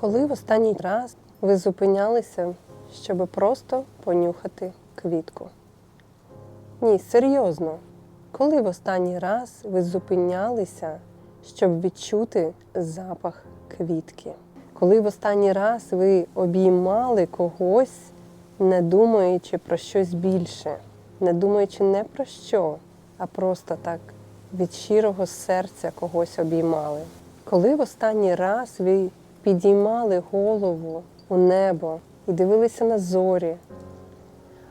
Коли в останній раз ви зупинялися, щоб просто понюхати квітку? Ні, серйозно. Коли в останній раз ви зупинялися, щоб відчути запах квітки? Коли в останній раз ви обіймали когось, не думаючи про щось більше, не думаючи не про що, а просто так від щирого серця когось обіймали? Коли в останній раз ви підіймали голову у небо і дивилися на зорі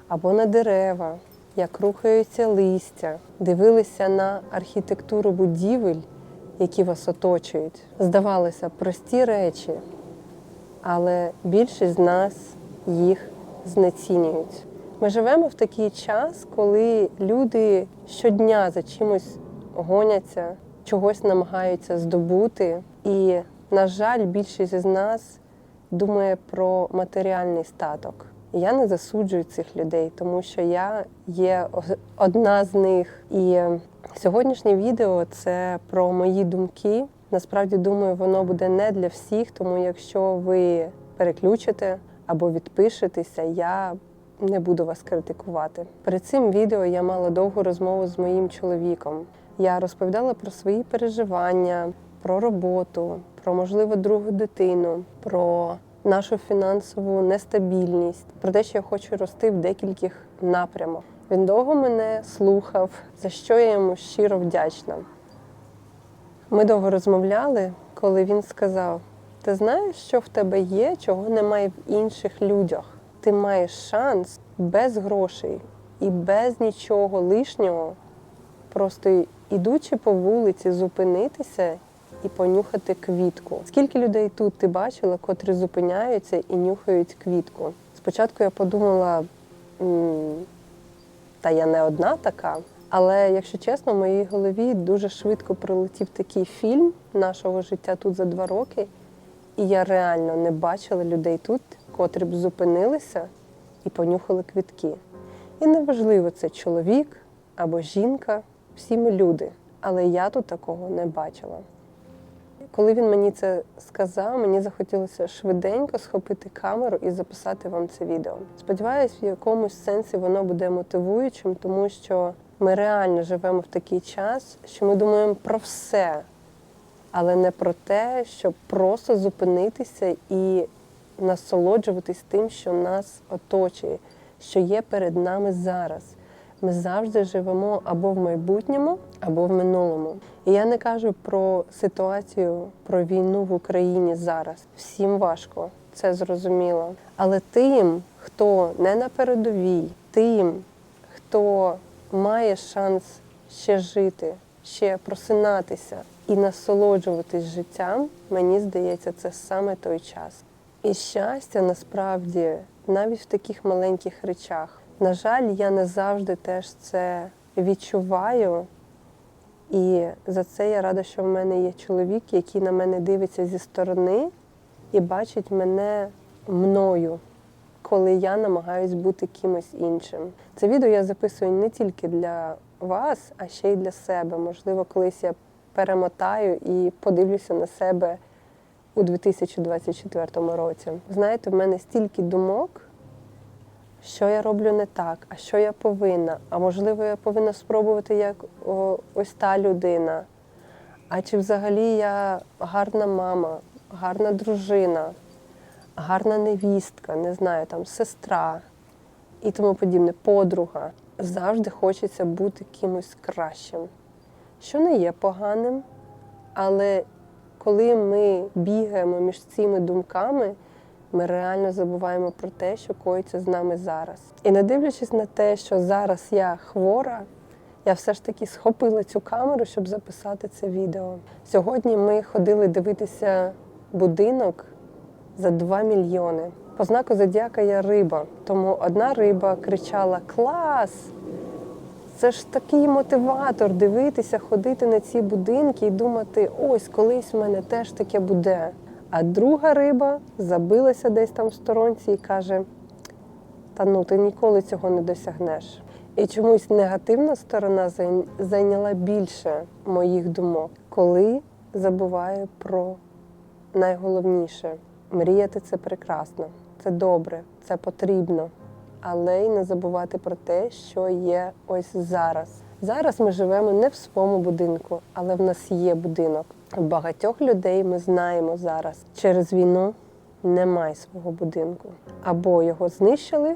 або на дерева, як рухаються листя, дивилися на архітектуру будівель, які вас оточують. Здавалося, прості речі, але більшість з нас їх знецінюють. Ми живемо в такий час, коли люди щодня за чимось гоняться, чогось намагаються здобути. І, на жаль, більшість з нас думає про матеріальний статок. Я не засуджую цих людей, тому що я є одна з них. І сьогоднішнє відео це про мої думки. Насправді думаю, воно буде не для всіх, тому якщо ви переключите або відпишетеся, я не буду вас критикувати. Перед цим відео я мала довгу розмову з моїм чоловіком. Я розповідала про свої переживання, про роботу, про можливо другу дитину, про нашу фінансову нестабільність, про те, що я хочу рости в декількох напрямах. Він довго мене слухав, за що я йому щиро вдячна. Ми довго розмовляли, коли він сказав: ти знаєш, що в тебе є, чого немає в інших людях. Ти маєш шанс без грошей і без нічого лишнього, просто ідучи по вулиці, зупинитися і понюхати квітку. Скільки людей тут ти бачила, котрі зупиняються і нюхають квітку? Спочатку я подумала, та я не одна така. Але якщо чесно, в моїй голові дуже швидко прилетів такий фільм нашого життя тут за два роки, і я реально не бачила людей тут, котрі б зупинилися і понюхали квітки. І неважливо, це чоловік або жінка, всі ми люди. Але я тут такого не бачила. Коли він мені це сказав, мені захотілося швиденько схопити камеру і записати вам це відео. Сподіваюсь, в якомусь сенсі воно буде мотивуючим, тому що ми реально живемо в такий час, що ми думаємо про все, але не про те, щоб просто зупинитися і насолоджуватись тим, що нас оточує, що є перед нами зараз. Ми завжди живемо або в майбутньому, або в минулому. І я не кажу про ситуацію, про війну в Україні зараз. Всім важко, це зрозуміло. Але тим, хто не на передовій, тим, хто має шанс ще жити, ще просинатися і насолоджуватись життям, мені здається, це саме той час. І щастя насправді навіть в таких маленьких речах. На жаль, я не завжди теж це відчуваю. І за це я рада, що в мене є чоловік, який на мене дивиться зі сторони і бачить мене мною, коли я намагаюсь бути кимось іншим. Це відео я записую не тільки для вас, а ще й для себе. Можливо, колись я перемотаю і подивлюся на себе у 2024 році. Знаєте, в мене стільки думок що я роблю не так, а що я повинна. А можливо, я повинна спробувати як ось та людина. А чи взагалі я гарна мама, гарна дружина, гарна невістка, не знаю, там сестра і тому подібне, подруга. Завжди хочеться бути кимось кращим, що не є поганим, але коли ми бігаємо між цими думками, ми реально забуваємо про те, що коїться з нами зараз. І не дивлячись на те, що зараз я хвора, я все ж таки схопила цю камеру, щоб записати це відео. Сьогодні ми ходили дивитися будинок за 2 мільйони. По знаку зодіака я риба, тому одна риба кричала Клас! Це ж такий мотиватор дивитися, ходити на ці будинки і думати, ось колись в мене теж таке буде. А друга риба забилася десь там в сторонці і каже: Та ну ти ніколи цього не досягнеш. І чомусь негативна сторона зайняла більше моїх думок, коли забуваю про найголовніше Мріяти це прекрасно, це добре, це потрібно. Але й не забувати про те, що є ось зараз. Зараз ми живемо не в своєму будинку, але в нас є будинок. Багатьох людей ми знаємо зараз через війну немає свого будинку. Або його знищили,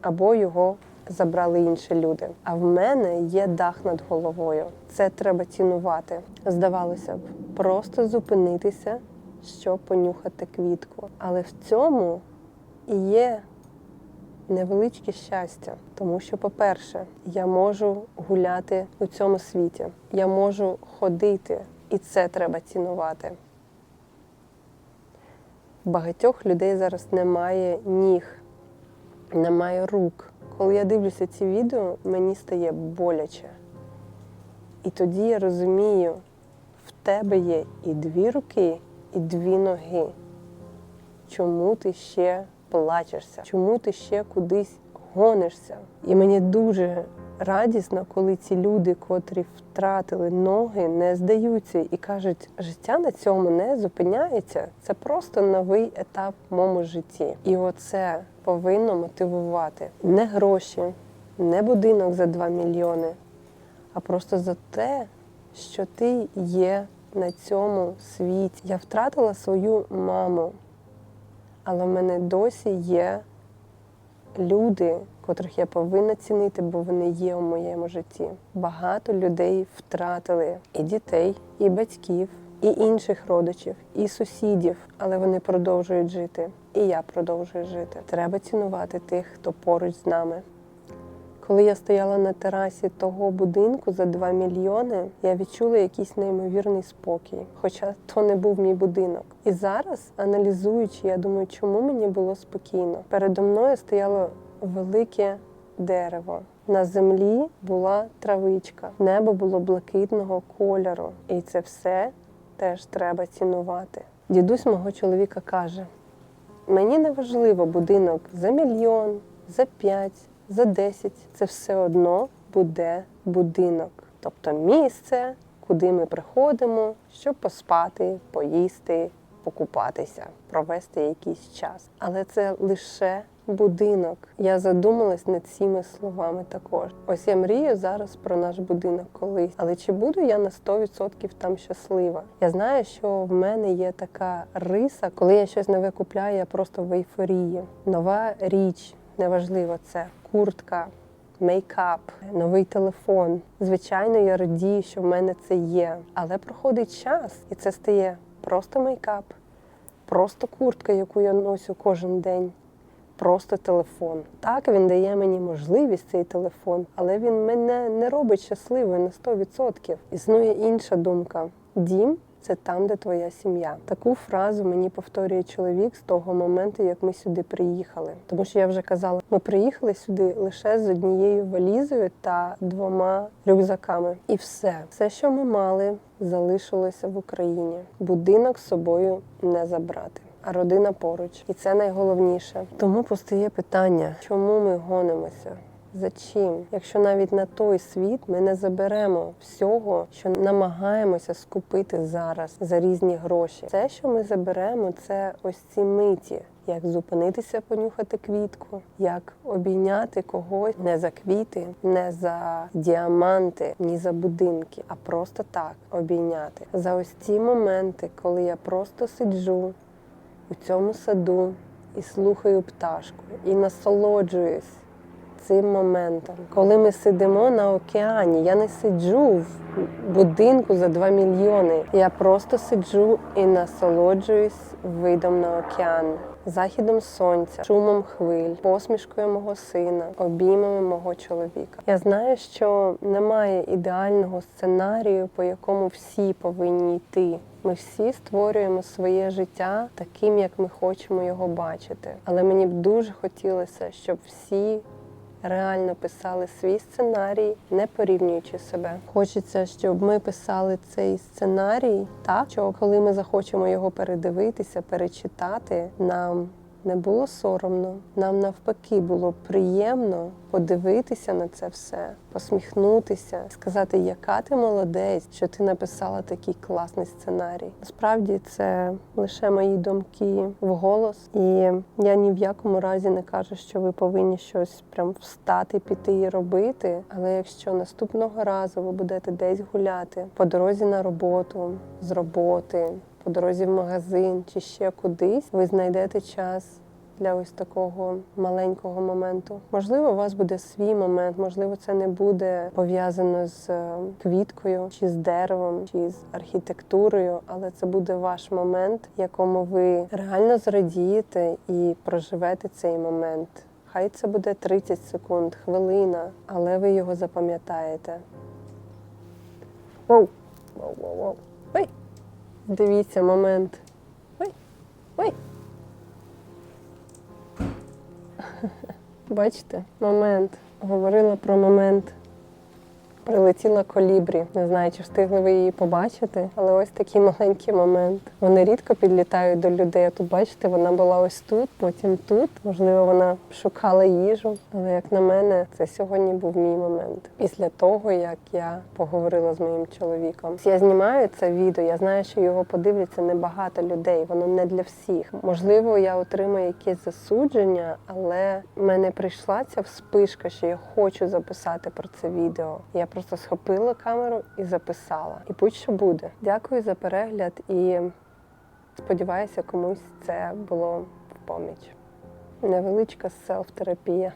або його забрали інші люди. А в мене є дах над головою. Це треба цінувати. Здавалося б, просто зупинитися, щоб понюхати квітку. Але в цьому і є невеличке щастя, тому що, по-перше, я можу гуляти у цьому світі, я можу ходити, і це треба цінувати. Багатьох людей зараз немає ніг, немає рук. Коли я дивлюся ці відео, мені стає боляче. І тоді я розумію, в тебе є і дві руки, і дві ноги. Чому ти ще плачешся? Чому ти ще кудись гонишся? І мені дуже радісно, коли ці люди, котрі втратили ноги, не здаються і кажуть, життя на цьому не зупиняється. Це просто новий етап в моєму житті. І оце повинно мотивувати не гроші, не будинок за 2 мільйони, а просто за те, що ти є на цьому світі. Я втратила свою маму, але в мене досі є люди, котрих я повинна цінити, бо вони є у моєму житті. Багато людей втратили і дітей, і батьків, і інших родичів, і сусідів, але вони продовжують жити. І я продовжую жити. Треба цінувати тих, хто поруч з нами. Коли я стояла на терасі того будинку за 2 мільйони, я відчула якийсь неймовірний спокій, хоча то не був мій будинок. І зараз, аналізуючи, я думаю, чому мені було спокійно. Передо мною стояло велике дерево. На землі була травичка, небо було блакитного кольору, і це все теж треба цінувати. Дідусь мого чоловіка каже: мені не важливо будинок за мільйон, за п'ять за 10 це все одно буде будинок, тобто місце, куди ми приходимо, щоб поспати, поїсти, покупатися, провести якийсь час. Але це лише будинок. Я задумалась над цими словами також. Ось я мрію зараз про наш будинок колись. Але чи буду я на 100% там щаслива? Я знаю, що в мене є така риса, коли я щось нове купляю, я просто в ейфорії. Нова річ. Неважливо, це куртка, мейкап, новий телефон. Звичайно, я радію, що в мене це є. Але проходить час, і це стає просто мейкап, просто куртка, яку я носю кожен день, просто телефон. Так, він дає мені можливість цей телефон, але він мене не робить щасливою на 100%. Існує інша думка: дім. Це там, де твоя сім'я. Таку фразу мені повторює чоловік з того моменту, як ми сюди приїхали. Тому що я вже казала, ми приїхали сюди лише з однією валізою та двома рюкзаками. І все, все, що ми мали, залишилося в Україні. Будинок з собою не забрати. А родина поруч, і це найголовніше. Тому постає питання, чому ми гонимося? За чим? Якщо навіть на той світ ми не заберемо всього, що намагаємося скупити зараз за різні гроші. Все, що ми заберемо, це ось ці миті. Як зупинитися, понюхати квітку, як обійняти когось не за квіти, не за діаманти, ні за будинки, а просто так обійняти. За ось ці моменти, коли я просто сиджу у цьому саду і слухаю пташку, і насолоджуюсь цим моментом. Коли ми сидимо на океані, я не сиджу в будинку за 2 мільйони. Я просто сиджу і насолоджуюсь видом на океан, західом сонця, шумом хвиль, посмішкою мого сина, обіймами мого чоловіка. Я знаю, що немає ідеального сценарію, по якому всі повинні йти. Ми всі створюємо своє життя таким, як ми хочемо його бачити. Але мені б дуже хотілося, щоб всі реально писали свій сценарій, не порівнюючи себе. Хочеться, щоб ми писали цей сценарій так, що коли ми захочемо його передивитися, перечитати, нам не було соромно. Нам навпаки було приємно подивитися на це все, посміхнутися, сказати, яка ти молодець, що ти написала такий класний сценарій. Насправді це лише мої думки вголос, і я ні в якому разі не кажу, що ви повинні щось прям встати, піти і робити. Але якщо наступного разу ви будете десь гуляти по дорозі на роботу, з роботи, по дорозі в магазин чи ще кудись, ви знайдете час. Для ось такого маленького моменту. Можливо, у вас буде свій момент, можливо, це не буде пов'язано з е, квіткою, чи з деревом, чи з архітектурою, але це буде ваш момент, якому ви реально зрадієте і проживете цей момент. Хай це буде 30 секунд, хвилина, але ви його запам'ятаєте. Воу! Воу, воу, воу. Ой! Дивіться момент. Ой! Ой! Бачите, момент. Говорила про момент. Прилетіла колібрі. Не знаю, чи встигли ви її побачити, але ось такий маленький момент. Вони рідко підлітають до людей. А Тут бачите, вона була ось тут, потім тут. Можливо, вона шукала їжу. Але як на мене, це сьогодні був мій момент. Після того, як я поговорила з моїм чоловіком. Я знімаю це відео. Я знаю, що його подивляться небагато людей. Воно не для всіх. Можливо, я отримаю якесь засудження, але в мене прийшла ця вспишка, що я хочу записати про це відео. Я просто схопила камеру і записала. І будь-що буде. Дякую за перегляд і сподіваюся, комусь це було в поміч. Невеличка селф-терапія.